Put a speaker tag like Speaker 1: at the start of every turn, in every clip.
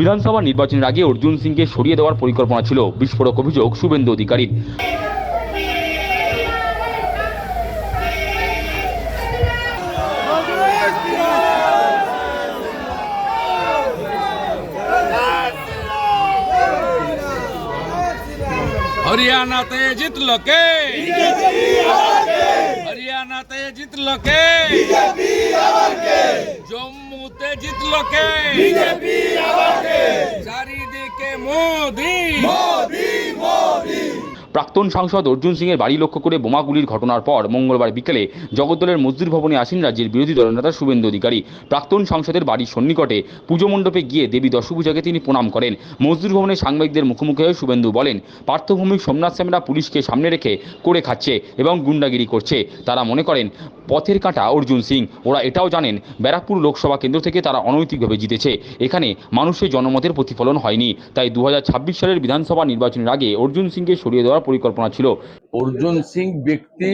Speaker 1: বিধানসভা নির্বাচনের আগে অর্জুন সিংকে সরিয়ে দেওয়ার পরিকল্পনা ছিল। বিস্ফোরক অভিযোগ শুভেন্দু অধিকারীর
Speaker 2: হরিয়ানাতে জিতলো কে? হরিয়ানাতে জিতলো কে? জম্মুতে জিতলো কে? চারিদিকে মোদি।
Speaker 1: প্রাক্তন সাংসদ অর্জুন সিংয়ের বাড়ি লক্ষ্য করে বোমাগুলির ঘটনার পর মঙ্গলবার বিকেলে জগদ্দলের মজদুর ভবনে আসেন রাজ্যের বিরোধী দলনেতা শুভেন্দু অধিকারী। প্রাক্তন সাংসদের বাড়ির সন্নিকটে পুজো মণ্ডপে গিয়ে দেবী দশভূজাকে তিনি প্রণাম করেন। মজদুর ভবনে সাংবাদিকদের মুখোমুখি হয়ে শুভেন্দু বলেন পার্থভূমিক সোমনাথ শ্যামরা পুলিশকে সামনে রেখে করে খাচ্ছে এবং গুন্ডাগিরি করছে। তারা মনে করেন, পথের কাঁটা অর্জুন সিং। ওরা এটাও জানেন, ব্যারাকপুর লোকসভা কেন্দ্র থেকে তারা অনৈতিকভাবে জিতেছে। এখানে মানুষের জনমতের প্রতিফলন হয়নি। তাই দু হাজার ছাব্বিশ সালের বিধানসভা নির্বাচনের আগে অর্জুন সিংকে সরিয়ে দেওয়ার পরিকল্পনা ছিল।
Speaker 3: অর্জুন সিং ব্যক্তি,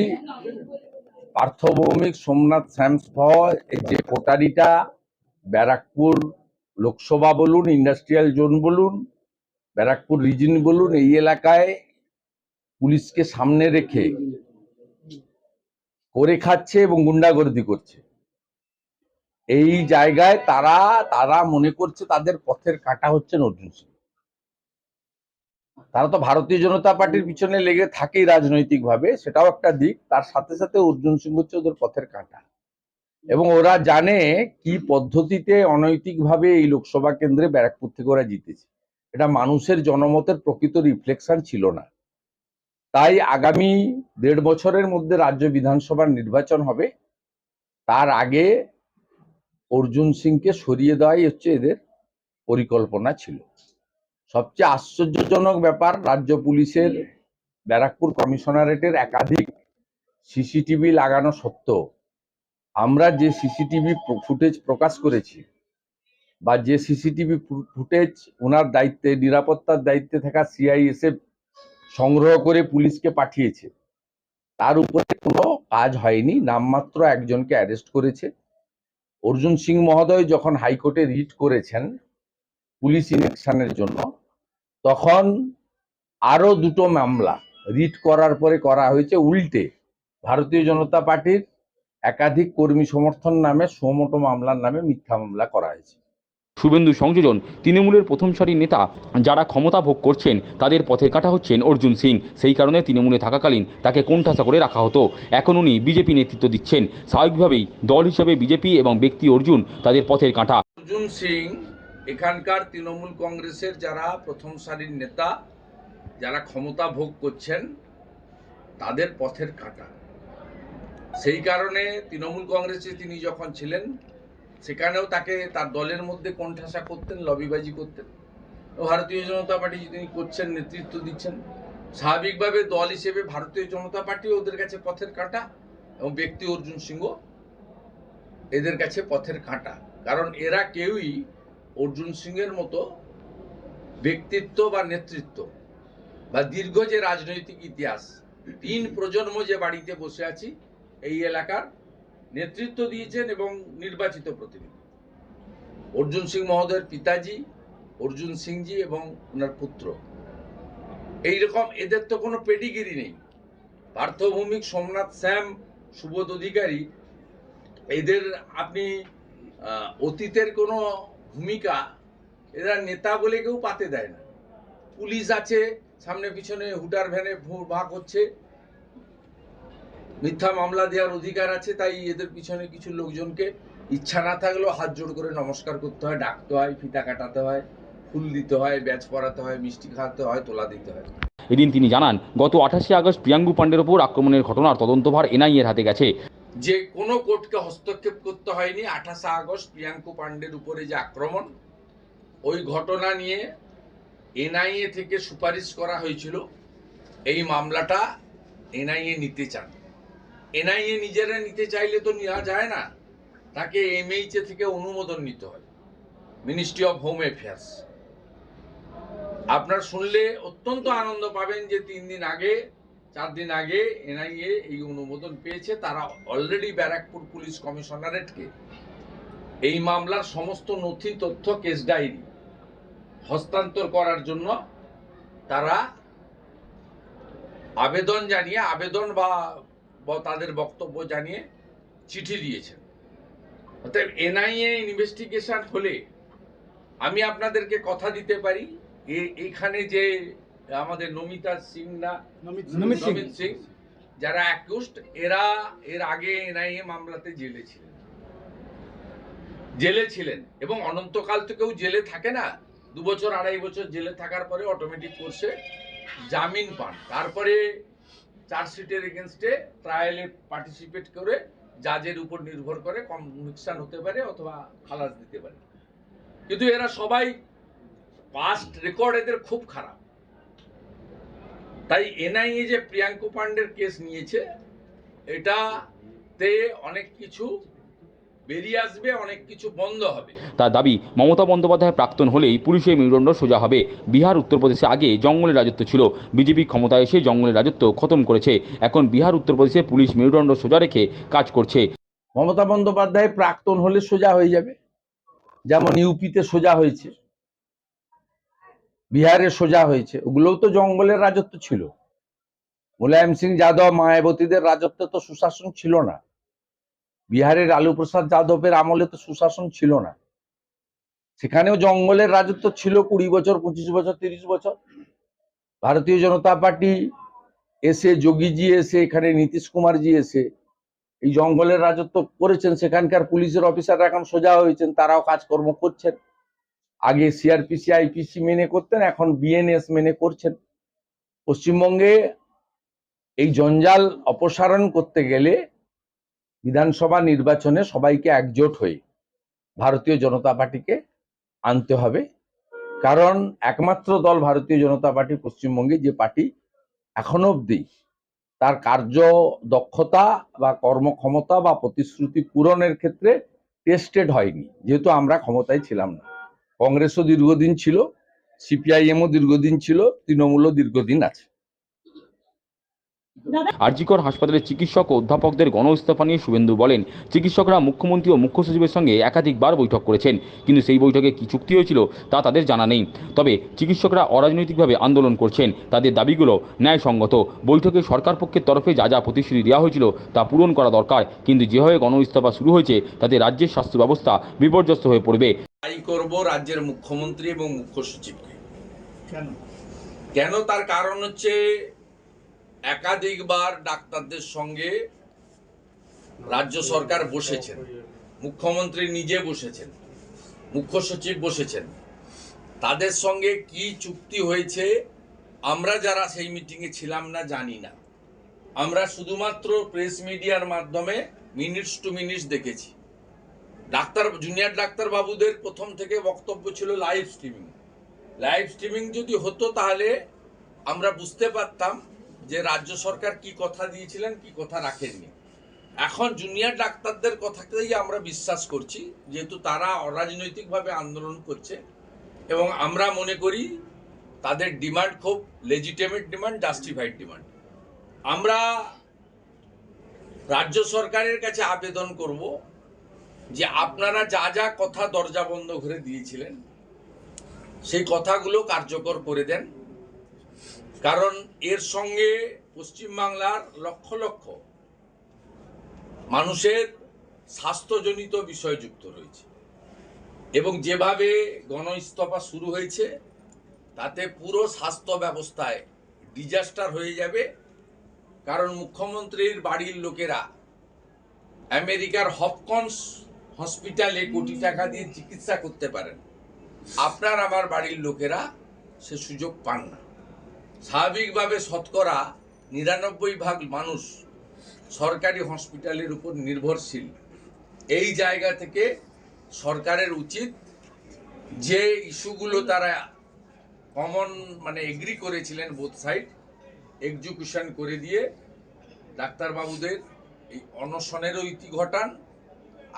Speaker 3: পার্থভৌমিক সোমনাথ শ্যামসহ এই যে কোটারিটা, ব্যারাকপুর লোকসভা বলুন, ইন্ডাস্ট্রিয়াল জোন বলুন, ব্যারাকপুর রিজন বলুন, এই এলাকায় পুলিশকে সামনে রেখে করে খাচ্ছে এবং গুন্ডাগর্দি করছে। এই জায়গায় তারা তারা মনে করছে তাদের পথের কাটা হচ্ছেন অর্জুন সিং। তারা তো ভারতীয় জনতা পার্টির পিছনে লেগে থাকেই রাজনৈতিকভাবে, সেটাও একটা দিক। তার সাথে সাথে অর্জুন সিং হচ্ছে ওদের পথের কাঁটা। এবং ওরা জানে কি পদ্ধতিতে অনৈতিকভাবে এই লোকসভা কেন্দ্রে ব্যারাকপুর থেকে ওরা জিতেছে। এটা মানুষের জনমতের প্রকৃত রিফ্লেকশন ছিল না। তাই আগামী দেড় বছরের মধ্যে রাজ্য বিধানসভার নির্বাচন হবে। তার আগে অর্জুন সিংকে সরিয়ে দেওয়াই হচ্ছে এদের পরিকল্পনা ছিল। সবচেয়ে আশ্চর্যজনক ব্যাপার রাজ্য পুলিশের ব্যারাকপুর কমিশনারেটের একাধিক সিসিটিভি লাগানো সত্ত্বেও আমরা যে সিসিটিভি ফুটেজ প্রকাশ করেছি বা যে সিসিটিভি ফুটেজ ওনার দায়িত্বে নিরাপত্তার দায়িত্বে থাকা সিআইএসএফ সংগ্রহ করে পুলিশকে পাঠিয়েছে তার উপরে কোনো কাজ হয়নি। নামমাত্র একজনকে অ্যারেস্ট করেছে। অর্জুন সিং মহোদয় যখন হাইকোর্টে রিট করেছেন পুলিশ ইলেকশনের জন্য তখন আরও দুটো মামলা রিট করার পরে করা হয়েছে উল্টে। ভারতীয় জনতা পার্টির একাধিক কর্মী সমর্থন নামে সুমোটো মামলার নামে মিথ্যা মামলা করা হয়েছে।
Speaker 1: শুভেন্দু সংযোজন তৃণমূলের প্রথম সারির নেতা যারা ক্ষমতা ভোগ করছেন তাদের পথের কাটা হচ্ছেন অর্জুন সিং। সেই কারণে তৃণমূলে থাকাকালীন তাকে কোণঠাসা করে রাখা হতো। এখন উনি বিজেপি নেতৃত্ব দিচ্ছেন। স্বাভাবিকভাবেই দল হিসেবে বিজেপি এবং ব্যক্তি অর্জুন তাদের পথের কাঁটা।
Speaker 3: অর্জুন সিং এখানকার তৃণমূল কংগ্রেসের যারা প্রথম সারির নেতা, যারা ক্ষমতা ভোগ করছেন, তাদের পথের কাঁটা। সেই কারণে তৃণমূল কংগ্রেসে তিনি যখন ছিলেন, সেখানেও তাকে তার দলের মধ্যে কোণঠাসা করতেন, লবিবাজি করতেন। ভারতীয় জনতা পার্টি তিনি করছেন, নেতৃত্ব দিচ্ছেন, স্বাভাবিকভাবে দল হিসেবে ভারতীয় জনতা পার্টি ওদের কাছে পথের কাঁটা এবং ব্যক্তি অর্জুন সিংহ এদের কাছে পথের কাঁটা। কারণ এরা কেউই অর্জুন সিংয়ের মতো ব্যক্তিত্ব বা নেতৃত্ব বা দীর্ঘ যে রাজনৈতিক ইতিহাস, তিন প্রজন্ম যে বাড়িতে বসে আছি, এই এলাকার নেতৃত্ব দিয়েছেন এবং নির্বাচিত প্রতিনিধি। অর্জুন সিং মহোদয়ের পিতাজি, অর্জুন সিংজি এবং ওনার পুত্র। এইরকম এদের তো কোনো পেডিগিরি নেই। পার্থভৌমিক সোমনাথ শ্যাম সুবোধ অধিকারী, এদের আপনি অতীতের কোনো ভূমিকা এরা নেতা বলে কেউ পাতে দেয় না। পুলিশ আছে, সামনে পিছনে হুটার ভ্যানে ভাগ হচ্ছে মিথ্যা মামলা দেওয়ার অধিকার আছে, তাই এদের পিছনে কিছু লোকজনকে ইচ্ছা না থাকলেও হাত জোড় করে নমস্কার করতে হয়, ডাকতে হয়, ফিতা কাটাতে হয়, ফুল দিতে হয়, ব্যাচ পরাতে হয়, মিষ্টি খাওয়াতে হয়, তোলা দিতে হয়।
Speaker 1: এদিন তিনি জানান, গত আঠাশে আগস্ট প্রিয়াঙ্গু পাণ্ডের ওপর আক্রমণের ঘটনার তদন্তভার এনআইএর হাতে গেছে।
Speaker 3: যে কোনো কোর্টকে হস্তক্ষেপ করতে হয়নি। আঠাশে আগস্ট প্রিয়াঙ্কু পাণ্ডের উপরে যে আক্রমণ, ওই ঘটনা নিয়ে এনআইএ থেকে সুপারিশ করা হয়েছিল। এই মামলাটা এনআইএ নিতে চান। এনআইএ নিজেরা নিতে চাইলে তো নেওয়া যায় না। তাকে এমএইচএ থেকে অনুমোদন নিতে হয়। Ministry of home affairs. আপনার শুনলে অত্যন্ত আনন্দ পাবেন যে তিন দিন আগে চার দিন আগে এনআইএ এই অনুমোদন পেয়েছে। তারা অলরেডি ব্যারাকপুর পুলিশ কমিশনারেটকে এই মামলার সমস্ত নথি, তথ্য কেস ডায়েরি হস্তান্তর করার জন্য তারা আবেদন জানিয়ে, আবেদন বা তাদের বক্তব্য জানিয়ে চিঠি দিয়েছেন। অতএব এনআইএ ইনভেস্টিগেশন হলে আমি আপনাদেরকে কথা দিতে পারি। এখানে যে আমাদের নমিতা সিং না নমিত সিং। যারা অ্যাকিউস্ট এরা এর আগে এনআইএ মামলাতে জেলে ছিলেন। জেলে ছিলেন এবং অনন্তকাল তো কেউ জেলে থাকে না। দু বছর আড়াই বছর জেলে থাকার পরে অটোমেটিক কোর্সে জামিন পান। তারপরে চার্জশিটের এগেনস্টে ট্রায়ালে পার্টিসিপেট করে জাজের উপর নির্ভর করে কম কনভিকশন হতে পারে অথবা খালাস দিতে পারে। কিন্তু এরা সবাই পাস্ট রেকর্ড এদের খুব খারাপ। তাই এনআইএ যে প্রিয়াঙ্কু পান্ডের কেস নিয়েছে এটাতে অনেক কিছু বেরিয়ে আসবে অনেক কিছু বন্ধ হবে।
Speaker 1: তার দাবি মমতা বন্দ্যোপাধ্যায় প্রাক্তন হলেই পুলিশের মেরুদণ্ড সোজা হবে। বিহার উত্তরপ্রদেশে আগে জঙ্গলের রাজত্ব ছিল। বিজেপি ক্ষমতায় এসে জঙ্গলের রাজত্ব খতম করেছে। এখন বিহার উত্তরপ্রদেশে পুলিশ মেরুদণ্ড সোজা রেখে কাজ করছে।
Speaker 3: মমতা বন্দ্যোপাধ্যায় প্রাক্তন হলে সোজা হয়ে যাবে। যেমন ইউপিতে সোজা হয়েছে। বিহারে সোজা হয়েছে। ওগুলোও তো জঙ্গলের রাজত্ব ছিল। মুলায়ম সিং যাদব, মায়াবতীদের রাজত্বে তো সুশাসন ছিল না। বিহারের আলু প্রসাদ যাদবের আমলে তো সুশাসন ছিল না। সেখানেও জঙ্গলের রাজত্ব ছিল কুড়ি বছর, পঁচিশ বছর, তিরিশ বছর। ভারতীয় জনতা পার্টি এসে, যোগীজি এসে, এখানে নীতিশ কুমারজি এসে এই জঙ্গলের রাজত্ব করেছেন। সেখানকার পুলিশের অফিসাররা এখন সোজা হয়েছেন, তারাও কাজকর্ম করছেন। আগে সিআরপিসি আইপিসি মেনে করতেন, এখন বিএনএস মেনে করছেন। পশ্চিমবঙ্গে এই জঞ্জাল অপসারণ করতে গেলে বিধানসভা নির্বাচনে সবাইকে একজোট হয়ে ভারতীয় জনতা পার্টিকে আনতে হবে। কারণ একমাত্র দল ভারতীয় জনতা পার্টি পশ্চিমবঙ্গে যে পার্টি এখনও অবধি তার কার্য দক্ষতা বা কর্মক্ষমতা বা প্রতিশ্রুতি পূরণের ক্ষেত্রে টেস্টেড হয়নি। যেহেতু আমরা ক্ষমতায় ছিলাম না। কংগ্রেসও দীর্ঘদিন ছিল সিপিআইএমও দীর্ঘদিন ছিল তৃণমূলও দীর্ঘদিন আছে।
Speaker 1: আরজিকর হাসপাতালের চিকিৎসক ও অধ্যাপকদের গণ ইস্তফা নিয়ে শুভেন্দু বলেন চিকিৎসকরা মুখ্যমন্ত্রী ও মুখ্য সচিবের সঙ্গে একাধিকবার বৈঠক করেছেন কিন্তু সেই বৈঠকে কি চুক্তি হয়েছিল তা তাদের জানা নেই। তবে চিকিৎসকরা অরাজনৈতিকভাবে আন্দোলন করছেন তাদের দাবিগুলো ন্যায়সঙ্গত। বৈঠকে সরকার পক্ষের তরফে যা যা প্রতিশ্রুতি দেওয়া হয়েছিল তা পূরণ করা দরকার কিন্তু যেভাবে গণ ইস্তফা শুরু হয়েছে তাতে রাজ্যের স্বাস্থ্য ব্যবস্থা বিপর্যস্ত হয়ে পড়বে।
Speaker 3: করব রাজ্যের মুখ্যমন্ত্রী এবং মুখ্য সচিবকে। কেন? তার কারণ হচ্ছে একাধিকবার ডাক্তারদের সঙ্গে রাজ্য সরকার বসেছেন। মুখ্যমন্ত্রী নিজে বসেছেন। মুখ্য সচিব বসেছেন। তাদের সঙ্গে কি চুক্তি হয়েছে, আমরা যারা সেই মিটিংয়ে ছিলাম না জানি না। আমরা শুধুমাত্র প্রেস মিডিয়ার মাধ্যমে মিনিটস টু মিনিটস দেখেছি। ডাক্তার, জুনিয়র ডাক্তার বাবুদের প্রথম থেকে বক্তব্য ছিল লাইভ স্ট্রিমিং। লাইভ স্ট্রিমিং যদি হতো তাহলে আমরা বুঝতে পারতাম যে রাজ্য সরকার কি কথা দিয়েছিলেন, কি কথা রাখেননি। এখন জুনিয়র ডাক্তারদের কথাকেই আমরা বিশ্বাস করছি, যেহেতু তারা অরাজনৈতিকভাবে আন্দোলন করছে এবং আমরা মনে করি তাদের ডিমান্ড খুব লেজিটেমেট ডিমান্ড জাস্টিফাইড ডিমান্ড আমরা রাজ্য সরকারের কাছে আবেদন করব যে আপনারা যা যা কথা দরজা বন্ধ করে দিয়েছিলেন, সেই কথাগুলো কার্যকর করে দেন। কারণ এর সঙ্গে পশ্চিমবাংলার লক্ষ লক্ষ মানুষের স্বাস্থ্যজনিত বিষয় যুক্ত রয়েছে। এবং যেভাবে গণ ইস্তফা শুরু হয়েছে, তাতে পুরো স্বাস্থ্য ব্যবস্থায় ডিজাস্টার হয়ে যাবে। কারণ মুখ্যমন্ত্রীর বাড়ির লোকেরা আমেরিকার হপকন্স হসপিটালে কোটি টাকা দিয়ে চিকিৎসা করতে পারেন। আপনার আমার বাড়ির লোকেরা সে সুযোগ পান না। স্বাভাবিকভাবে শতকরা নিরানব্বই ভাগ মানুষ সরকারি হসপিটালের উপর নির্ভরশীল। এই জায়গা থেকে সরকারের উচিত যে ইস্যুগুলো তারা কমন মানে এগ্রি করেছিলেন বোথ সাইড, এক্সিকিউশন করে দিয়ে ডাক্তারবাবুদের এই অনশনেরও ইতি ঘটান।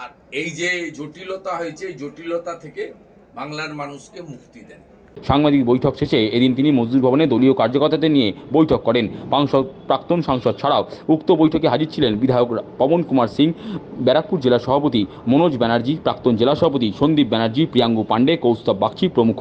Speaker 3: আর এই যে জটিলতা হয়েছে, এই জটিলতা থেকে বাংলার মানুষকে মুক্তি দেন।
Speaker 1: সাংবাদিক বৈঠক শেষে এদিন তিনি মজদুর ভবনে দলীয় কার্যকর্তাদের নিয়ে বৈঠক করেন। সাংসদ প্রাক্তন সাংসদ ছাড়াও উক্ত বৈঠকে হাজির ছিলেন বিধায়ক পবন কুমার সিং, ব্যারাকপুর জেলা সভাপতি মনোজ ব্যানার্জি, প্রাক্তন জেলা সভাপতি সন্দীপ ব্যানার্জি, প্রিয়াঙ্গু পাণ্ডে, কৌস্তব বাগচি প্রমুখ।